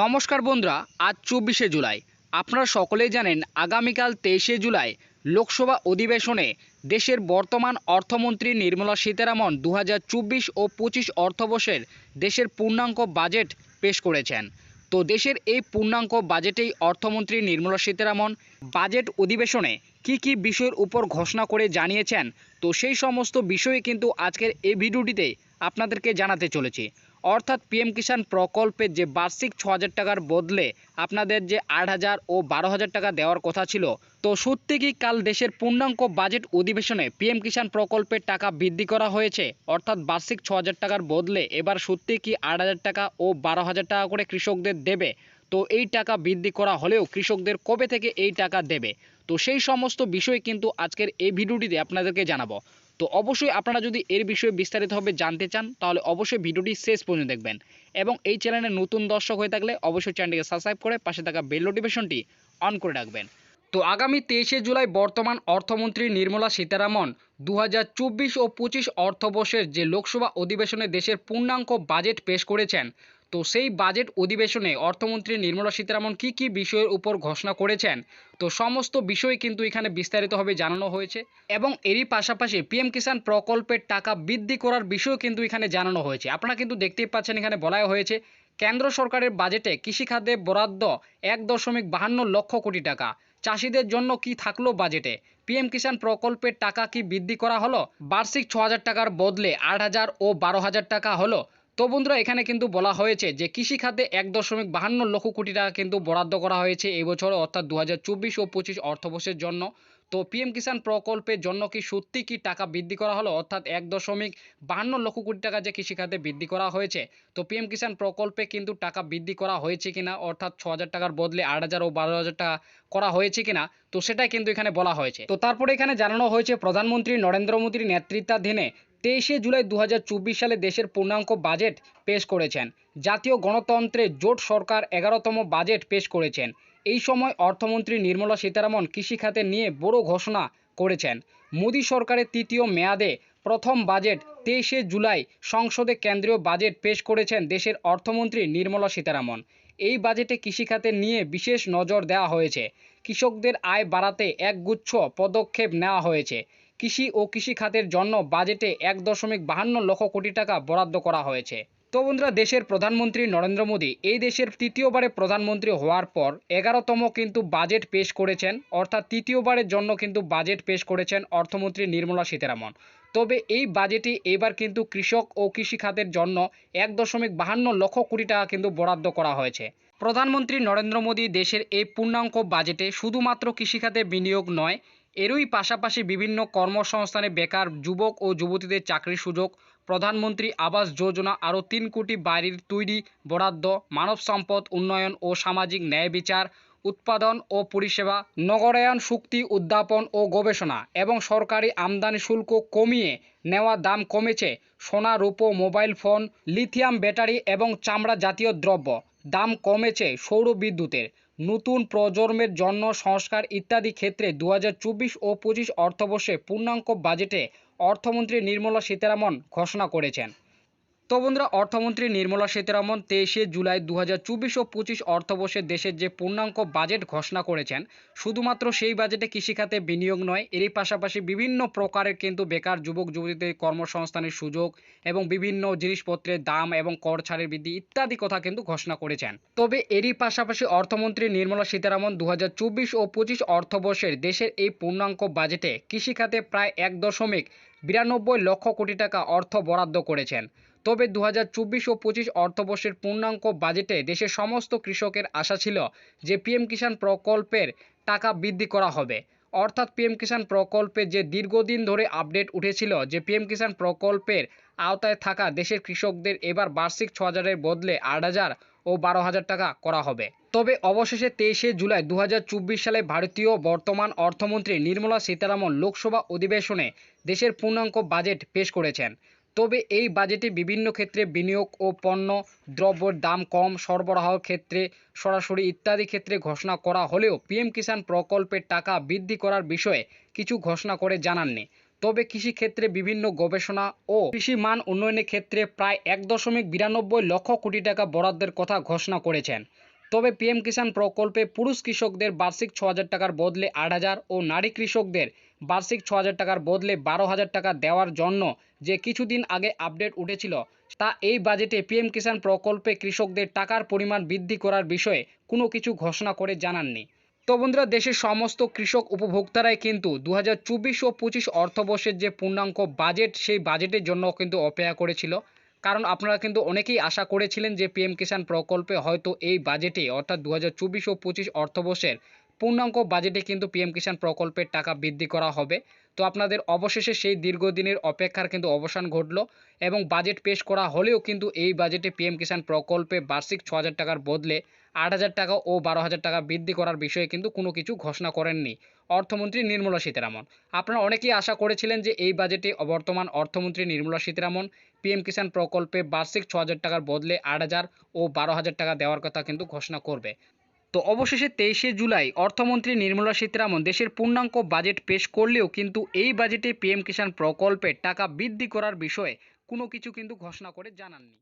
নমস্কার বন্ধুরা, আজ চব্বিশে জুলাই। আপনারা সকলেই জানেন আগামীকাল তেইশে জুলাই লোকসভা অধিবেশনে দেশের বর্তমান অর্থমন্ত্রী নির্মলা সীতারামন দু হাজার চব্বিশ ও পঁচিশ অর্থবর্ষের দেশের পূর্ণাঙ্গ বাজেট পেশ করেছেন। তো দেশের এই পূর্ণাঙ্গ বাজেটেই অর্থমন্ত্রী নির্মলা সীতারামন বাজেট অধিবেশনে কি কি বিষয়ের উপর ঘোষণা করে জানিয়েছেন, তো সেই সমস্ত বিষয়ে কিন্তু আজকের এই ভিডিওটিতে আপনাদেরকে জানাতে চলেছি। অর্থাৎ পিএম কিষাণ প্রকল্পের যে বার্ষিক ছ হাজার টাকার বদলে আপনাদের যে আট হাজার ও বারো হাজার টাকা দেওয়ার কথা ছিল, তো সত্যি কি কাল দেশের পূর্ণাঙ্গ বাজেট অধিবেশনে পিএম কিষাণ প্রকল্পের টাকা বৃদ্ধি করা হয়েছে? অর্থাৎ বার্ষিক ছ হাজার টাকার বদলে এবার সত্যি কি আট হাজার টাকা ও বারো হাজার টাকা করে কৃষকদের দেবে? তো এই টাকা বৃদ্ধি করা হলেও কৃষকদের কবে থেকে এই টাকা দেবে? তো সেই সমস্ত বিষয় কিন্তু আজকের এই ভিডিওটিতে আপনাদেরকে জানাব। তো অবশ্যই আপনারা যদি এর বিষয়ে বিস্তারিতভাবে জানতে চান, তাহলে অবশ্যই ভিডিওটি শেষ পর্যন্ত দেখবেন। এবং এই চ্যানেলে নতুন দর্শক হয়ে থাকলে অবশ্যই চ্যানেলটিকে সাবস্ক্রাইব করে পাশে থাকা বেল নোটিফিকেশনটি অন করে রাখবেন। তো আগামী তেইশে জুলাই বর্তমান অর্থমন্ত্রী নির্মলা সীতারামন দু ও পঁচিশ অর্থবর্ষের যে লোকসভা অধিবেশনে দেশের পূর্ণাঙ্গ বাজেট পেশ করেছেন তো সেই বাজেট অধিবেশনে অর্থমন্ত্রী নির্মলা সীতারামন কি কি বিষয়ের উপর ঘোষণা করেছেন? তো সমস্ত বিষয় কিন্তু এখানে বিস্তারিতভাবে জানানো হয়েছে এবং এরই পাশাপাশি পিএম কিষাণ প্রকল্পের টাকা বৃদ্ধি করার বিষয় কিন্তু এখানে জানানো হয়েছে। আপনারা কিন্তু দেখতেই পাচ্ছেন এখানে বলা হয়েছে, কেন্দ্র সরকারের বাজেটে কৃষিখাতে বরাদ্দ এক দশমিক বাহান্ন লক্ষ কোটি টাকা। চাষিদের জন্য কি থাকল বাজেটে? পিএম কিষাণ প্রকল্পের টাকা কি বৃদ্ধি করা হলো? বার্ষিক ছ টাকার বদলে আট হাজার ও বারো হাজার টাকা হলো। তো বন্ধুরা, এখানে কিন্তু বলা হয়েছে যে কৃষি খাতে এক দশমিক বাহান্ন লক্ষ কোটি টাকা কিন্তু বরাদ্দ করা হয়েছে এই অর্থাৎ দু হাজার চব্বিশ ও পঁচিশ অর্থবর্ষের জন্য। তো পিএম কিষাণ প্রকল্পের জন্য কি সত্যি কি টাকা বৃদ্ধি করা হলো? অর্থাৎ এক দশমিক বাহান্ন লক্ষ কোটি টাকা যে কৃষিখাতে বৃদ্ধি করা হয়েছে, তো পিএম কিষাণ প্রকল্পে কিন্তু টাকা বৃদ্ধি করা হয়েছে কিনা অর্থাৎ ছ হাজার টাকার বদলে আট হাজার ও বারো হাজার টাকা করা হয়েছে কিনা তো সেটাই কিন্তু এখানে বলা হয়েছে। তো তারপরে এখানে জানানো হয়েছে, প্রধানমন্ত্রী নরেন্দ্র মোদীর নেতৃত্বাধীনে তেইশে জুলাই দু হাজার চব্বিশ সালে দেশের পূর্ণাঙ্গ বাজেট পেশ করেছেন। জাতীয় গণতন্ত্রের জোট সরকার এগারোতম বাজেট পেশ করেছেন। এই সময় অর্থমন্ত্রী নির্মলা সীতারামন কৃষিখাতে নিয়ে বড় ঘোষণা করেছেন। মোদী সরকারের তৃতীয় মেয়াদে প্রথম বাজেট তেইশে জুলাই সংসদে কেন্দ্রীয় বাজেট পেশ করেছেন দেশের অর্থমন্ত্রী নির্মলা সীতারামন। এই বাজেটে কৃষিখাতে নিয়ে বিশেষ নজর দেওয়া হয়েছে। কৃষকদের আয় বাড়াতে একগুচ্ছ পদক্ষেপ নেওয়া হয়েছে। কৃষি ও কৃষি খাতের জন্য বাজেটে এক দশমিক বাহান্ন লক্ষ কোটি টাকা বরাদ্দ করা হয়েছে। তো বন্ধুরা, দেশের প্রধানমন্ত্রী নরেন্দ্র মোদী এই দেশের তৃতীয়বারে প্রধানমন্ত্রী হওয়ার পর এগারোতম কিন্তু বাজেট পেশ করেছেন, অর্থাৎ তৃতীয়বারের জন্য কিন্তু বাজেট পেশ করেছেন অর্থমন্ত্রী নির্মলা সীতারামন। তবে এই বাজেটে এবার কিন্তু কৃষক ও কৃষি খাতের জন্য এক দশমিক বাহান্ন লক্ষ কোটি টাকা কিন্তু বরাদ্দ করা হয়েছে। প্রধানমন্ত্রী নরেন্দ্র মোদী দেশের এই পূর্ণাঙ্গ বাজেটে শুধুমাত্র কৃষিখাতে বিনিয়োগ নয় এরই পাশাপাশি বিভিন্ন কর্মসংস্থানে বেকার যুবক ও যুবতীদের চাকরির সুযোগ, প্রধানমন্ত্রী আবাস যোজনা, আরও তিন কোটি বাড়ির তৈরি বরাদ্দ, মানব সম্পদ উন্নয়ন ও সামাজিক ন্যায় বিচার, উৎপাদন ও পরিষেবা, নগরায়ন শক্তি উদ্যাপন ও গবেষণা এবং সরকারি আমদানি শুল্ক কমিয়ে নেওয়া দাম কমেছে। সোনা, রূপো, মোবাইল ফোন, লিথিয়াম ব্যাটারি এবং চামড়া জাতীয় দ্রব্য দাম কমেছে সৌর বিদ্যুতের নতুন প্রজন্মের জন্য সংস্কার ইত্যাদি ক্ষেত্রে দু হাজার চব্বিশ ও পঁচিশ অর্থবর্ষে পূর্ণাঙ্গ বাজেটে অর্থমন্ত্রী নির্মলা সীতারামন ঘোষণা করেছেন। তো বন্ধুরা, অর্থমন্ত্রী নির্মলা সীতারামন তেইশে জুলাই দু হাজার চব্বিশ ও পঁচিশ অর্থবর্ষে দেশের যে পূর্ণাঙ্গ বাজেট ঘোষণা করেছেন, শুধুমাত্র সেই বাজেটে কৃষিখাতে বিনিয়োগ নয়, এরই পাশাপাশি বিভিন্ন প্রকারের কিন্তু বেকার যুবক, যুবতীদের কর্মসংস্থানের সুযোগ এবং বিভিন্ন জিনিসপত্রের দাম এবং কর ছাড়ের বৃদ্ধি ইত্যাদি কথা কিন্তু ঘোষণা করেছেন। তবে এরই পাশাপাশি অর্থমন্ত্রী নির্মলা সীতারামন দু ও পঁচিশ অর্থবর্ষের দেশের এই পূর্ণাঙ্গ বাজেটে কৃষিখাতে প্রায় এক দশমিক বিরানব্বই লক্ষ কোটি টাকা অর্থ বরাদ্দ করেছেন। তবে দু হাজার চব্বিশ ও পঁচিশ অর্থবর্ষের পূর্ণাঙ্গ বাজেটে দেশের সমস্ত কৃষকের আশা ছিল যে পিএম কিষাণ প্রকল্পের টাকা বৃদ্ধি করা হবে। অর্থাৎ পিএম কিষাণ প্রকল্পের যে দীর্ঘদিন ধরে আপডেট উঠেছিল যে পিএম কিষাণ প্রকল্পের আওতায় থাকা দেশের কৃষকদের এবার বার্ষিক ছ হাজারের বদলে আট হাজার ও বারো হাজার টাকা করা হবে। তবে অবশেষে তেইশে জুলাই দু হাজার চব্বিশ সালে ভারতীয় বর্তমান অর্থমন্ত্রী নির্মলা সীতারামন লোকসভা অধিবেশনে দেশের পূর্ণাঙ্গ বাজেট পেশ করেছেন। তবে এই বাজেটে বিভিন্ন ক্ষেত্রে বিনিয়োগ ও পণ্য, দ্রব্যের দাম কম সরবরাহর ক্ষেত্রে সরাসরি ইত্যাদি ক্ষেত্রে ঘোষণা করা হলেও পিএম কিষাণ প্রকল্পের টাকা বৃদ্ধি করার বিষয়ে কিছু ঘোষণা করে জানাননি। তবে কৃষিক্ষেত্রে বিভিন্ন গবেষণা ও কৃষি মান উন্নয়নের ক্ষেত্রে প্রায় এক দশমিক বিরানব্বই লক্ষ কোটি টাকা বরাদ্দের কথা ঘোষণা করেছেন। তবে পিএম কিষাণ প্রকল্পে পুরুষ কৃষকদের বার্ষিক ছ টাকার বদলে আট হাজার ও নারী কৃষকদের বার্ষিক ছ টাকার বদলে বারো হাজার টাকা দেওয়ার জন্য যে কিছুদিন আগে আপডেট উঠেছিল, তা এই বাজেটে পিএম কিষাণ প্রকল্পে কৃষকদের টাকার পরিমাণ বৃদ্ধি করার বিষয়ে কোনো কিছু ঘোষণা করে জানাননি। তো বন্ধুরা, দেশের সমস্ত কৃষক উপভোক্তারাই কিন্তু দু হাজার চব্বিশ ও পঁচিশ অর্থবর্ষের যে পূর্ণাঙ্গ বাজেট, সেই বাজেটের জন্য কিন্তু অপেক্ষা করেছিল। কারণ আপনারা কিন্তু অনেকেই আশা করেছিলেন যে পিএম কিষাণ প্রকল্পে হয়তো এই বাজেটে, অর্থাৎ দু হাজার চব্বিশ ও পঁচিশ অর্থবর্ষের পূর্ণাঙ্গ বাজেটে কিন্তু পিএম কিষাণ প্রকল্পের টাকা বৃদ্ধি করা হবে। তো আপনাদের অবশেষে সেই দীর্ঘদিনের অপেক্ষার কিন্তু অবসান ঘটলো এবং বাজেট পেশ করা হলেও কিন্তু এই বাজেটে পিএম কিষাণ প্রকল্পে বার্ষিক ছ টাকার বদলে আট হাজার টাকা ও বারো হাজার টাকা বৃদ্ধি করার বিষয়ে কিন্তু কোনো কিছু ঘোষণা করেননি অর্থমন্ত্রী নির্মলা সীতারামন। আপনারা অনেকেই আশা করেছিলেন যে এই বাজেটে বর্তমান অর্থমন্ত্রী নির্মলা সীতারামন পিএম কিষাণ প্রকল্পে বার্ষিক ছ টাকার বদলে আট হাজার ও বারো হাজার টাকা দেওয়ার কথা কিন্তু ঘোষণা করবে। তো অবশেষে তেইশে জুলাই অর্থমন্ত্রী নির্মলা সীতারামন দেশের পূর্ণাঙ্গ বাজেট পেশ করলেও কিন্তু এই বাজেটে পিএম কিষাণ প্রকল্পের টাকা বৃদ্ধি করার বিষয়ে কোনো কিছু কিন্তু ঘোষণা করে জানাননি।